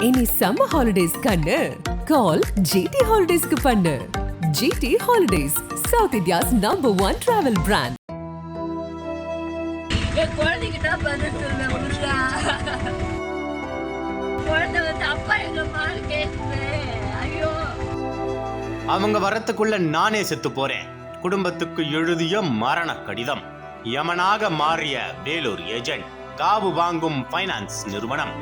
இனி summer holidays கண்ணு. கால் GT ஹாலிடேஸ்க்கு பண்ணு. GT holidays south India's number one travel brand என் குழந்தைகிட்ட பதில் சொல்ல முடியல குழந்தை வந்து அப்பா எங்க மாறு கேக்குது. ஐயோ. அவங்க வரத்துக்குள்ள நானே செத்து போறேன். குடும்பத்துக்கு எழுதிய மரண கடிதம். யமனாக மாறிய வேலூர் ஏஜென்ட் காவு வாங்கும் ஃபைனான்ஸ் நிறுவனம்.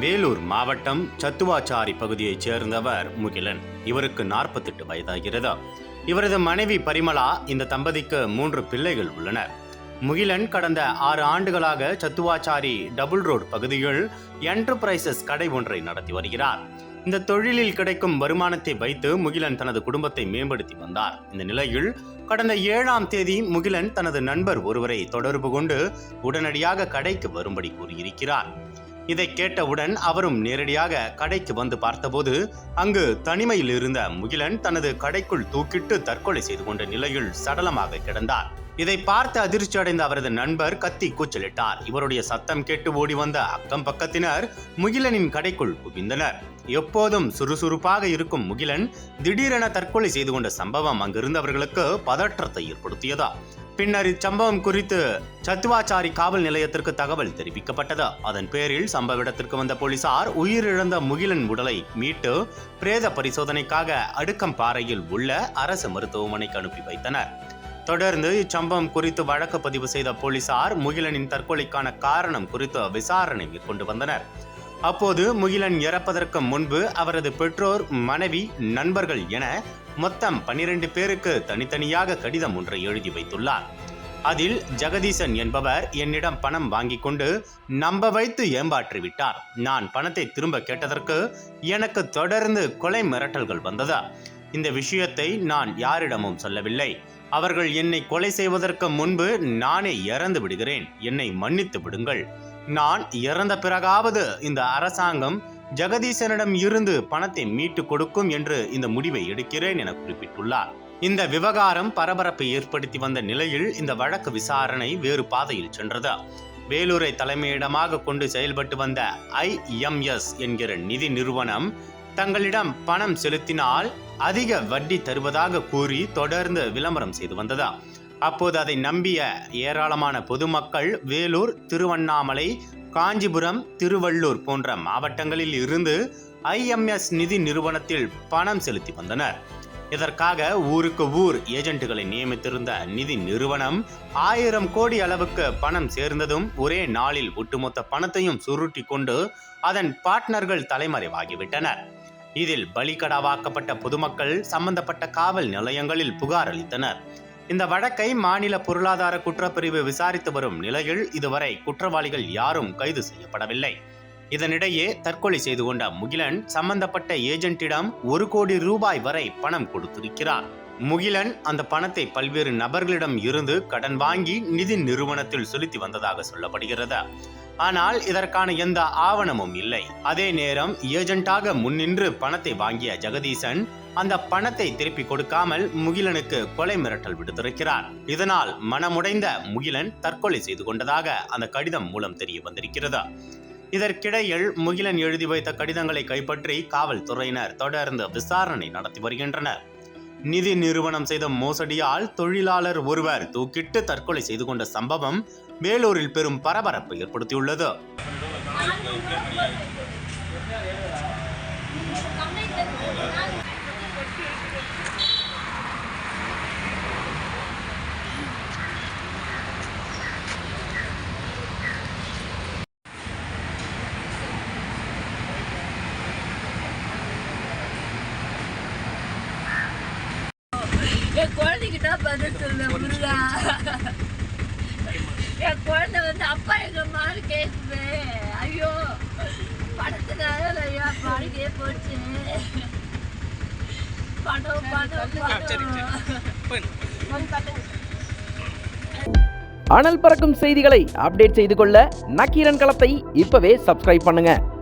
வேலூர் மாவட்டம் சத்துவாச்சாரி பகுதியைச் சேர்ந்தவர் முகிலன். இவருக்கு நாற்பத்தெட்டு வயதாகிறது. இவரது மனைவி பரிமளா இந்த தம்பதிக்கு மூன்று பிள்ளைகள் உள்ளனர். முகிலன் கடந்த ஆறு ஆண்டுகளாக சத்துவாச்சாரி டபுள் ரோடு பகுதியில் என்டர்பிரைசஸ் கடை ஒன்றை நடத்தி வருகிறார். இந்த தொழிலில் கிடைக்கும் வருமானத்தை வைத்து முகிலன் தனது குடும்பத்தை மேம்படுத்தி வந்தார். இந்த நிலையில் கடந்த ஏழாம் தேதி முகிலன் தனது நண்பர் ஒருவரை தொடர்பு கொண்டு உடனடியாக கடைக்கு வரும்படி கூறியிருக்கிறார். இதை கேட்டவுடன் அவரும் நேரடியாக கடைக்கு வந்து பார்த்தபோது அங்கு தனிமையில் இருந்த முகிலன் தனது கடைக்குள் தூக்கிட்டு தற்கொலை செய்து கொண்ட நிலையில் சடலமாக கிடந்தார். இதை பார்த்து அதிர்ச்சி அடைந்த அவரது நண்பர் கத்தி கூச்சலிட்டார். இவருடைய சத்தம் கேட்டு ஓடி வந்த அக்கம் பக்கத்தினர் முகிலனின் கடைக்குள் குவிந்தனர். எப்போதும் சுறுசுறுப்பாக இருக்கும் முகிலன் திடீரென தற்கொலை செய்து கொண்ட சம்பவம் அங்கிருந்தவர்களுக்கு பதற்றத்தை ஏற்படுத்தியதா? பின்னர் இச்சம்பவம் குறித்து சத்துவாச்சாரி காவல் நிலையத்திற்கு தகவல் தெரிவிக்கப்பட்டது. அதன் பேரில் சம்பவ இடத்திற்கு வந்த போலீசார் உயிரிழந்த முகிலன் உடலை மீட்டு பிரேத பரிசோதனைக்காக அடுக்கம்பாறையில் உள்ள அரசு மருத்துவமனைக்கு அனுப்பி வைத்தனர். தொடர்ந்து இச்சம்பவம் குறித்து வழக்கு பதிவு செய்த போலீசார் முகிலனின் தற்கொலைக்கான காரணம் குறித்து விசாரணை மேற்கொண்டு வந்தனர். அப்போது முகிலன் இறப்பதற்கு முன்பு அவரது பெற்றோர் மனைவி நண்பர்கள் என மொத்தம் பன்னிரண்டு பேருக்கு தனித்தனியாக கடிதம் ஒன்றை எழுதி வைத்துள்ளார். அதில் ஜெகதீசன் என்பவர் என்னிடம் பணம் வாங்கி கொண்டு நம்ப வைத்து ஏமாற்றி விட்டார். நான் பணத்தை திரும்ப கேட்டதற்கு எனக்கு தொடர்ந்து கொலை மிரட்டல்கள் வந்ததா. இந்த விஷயத்தை நான் யாரிடமும் சொல்லவில்லை. அவர்கள் என்னை கொலை செய்வதற்கு முன்பு நானே இறந்து விடுகிறேன். என்னை மன்னித்து விடுங்கள். நான் இறந்த பிறகாவது இந்த அரசாங்கம் ஜெகதீசனிடம் இருந்து பணத்தை மீட்டு கொடுக்கும் என்று இந்த முடிவை எடுக்கிறேன் என குறிப்பிட்டுள்ளார். இந்த விவகாரம் பரபரப்பை ஏற்படுத்தி வந்த நிலையில் இந்த வழக்கு விசாரணை வேறு பாதையில் சென்றது. வேலூரை தலைமையிடமாக கொண்டு செயல்பட்டு வந்த ஐஎம்எஸ் என்கிற நிதி நிறுவனம் தங்களிடம் பணம் செலுத்தினால் அதிக வட்டி தருவதாக கூறி தொடர்ந்து விளம்பரம் செய்து வந்ததா? அப்போது அதை நம்பிய ஏராளமான பொதுமக்கள் வேலூர் திருவண்ணாமலை காஞ்சிபுரம் திருவள்ளூர் போன்ற மாவட்டங்களில் இருந்து ஐஎம்எஸ் நிதி நிறுவனத்தில் பணம் செலுத்தி வந்தனர். இதற்காக ஊருக்கு ஊர் ஏஜென்ட்டுகளை நியமித்திருந்த நிதி நிறுவனம் ஆயிரம் கோடி அளவுக்கு பணம் சேர்ந்ததும் ஒரே நாளில் ஒட்டுமொத்த பணத்தையும் சுருட்டி கொண்டு அதன் பார்ட்னர்கள் தலைமறைவாகிவிட்டனர். இதில் பலிகடாவாக்கப்பட்ட பொதுமக்கள் சம்பந்தப்பட்ட காவல் நிலையங்களில் புகார் அளித்தனர். இந்த வழக்கை மாநில பொருளாதார குற்றப்பிரிவு விசாரித்து வரும் நிலையில் இதுவரை குற்றவாளிகள் யாரும் கைது செய்யப்படவில்லை. இதனிடையே தற்கொலை செய்து கொண்ட முகிலன் சம்பந்தப்பட்ட ஏஜென்ட்டிடம் ஒரு கோடி ரூபாய் வரை பணம் கொடுத்திருக்கிறார். முகிலன் அந்த பணத்தை பல்வேறு நபர்களிடம் இருந்து கடன் வாங்கி நிதி நிறுவனத்தில் செலுத்தி வந்ததாக சொல்லப்படுகிறது. ஆனால் இதற்கான எந்த ஆவணமும் இல்லை. அதே நேரம் ஏஜென்ட்டாக முன்னின்று பணத்தை வாங்கிய ஜெகதீசன் அந்த பணத்தை திருப்பி கொடுக்காமல் முகிலனுக்கு கொலை மிரட்டல் விடுத்திருக்கிறார். இதனால் மனமுடைந்த முகிலன் தற்கொலை செய்து கொண்டதாக அந்த கடிதம் மூலம் தெரிய வந்திருக்கிறது. இதற்கிடையில் முகிலன் எழுதி வைத்த கடிதங்களை கைப்பற்றி காவல்துறையினர் தொடர்ந்து விசாரணை நடத்தி வருகின்றனர். நிதி நிறுவனம் செய்த மோசடியால் தொழிலாளர் ஒருவர் தூக்கிட்டு தற்கொலை செய்து கொண்ட சம்பவம் மேலூரில் பெரும் பரபரப்பை ஏற்படுத்தியுள்ளது. என் குழந்தைகிட்ட பதில் சொல்ல முருகா. என் குழந்தை வந்து அப்பா எங்க மாறு கேக்குது. ஐயோ படத்துக்காக ஐயா வாழ்க்கையே போச்சு. படம் படம் அனல் பறக்கும் செய்திகளை அப்டேட் செய்து கொள்ள நக்கீரன் களத்தை இப்பவே சப்ஸ்கிரைப் பண்ணுங்க.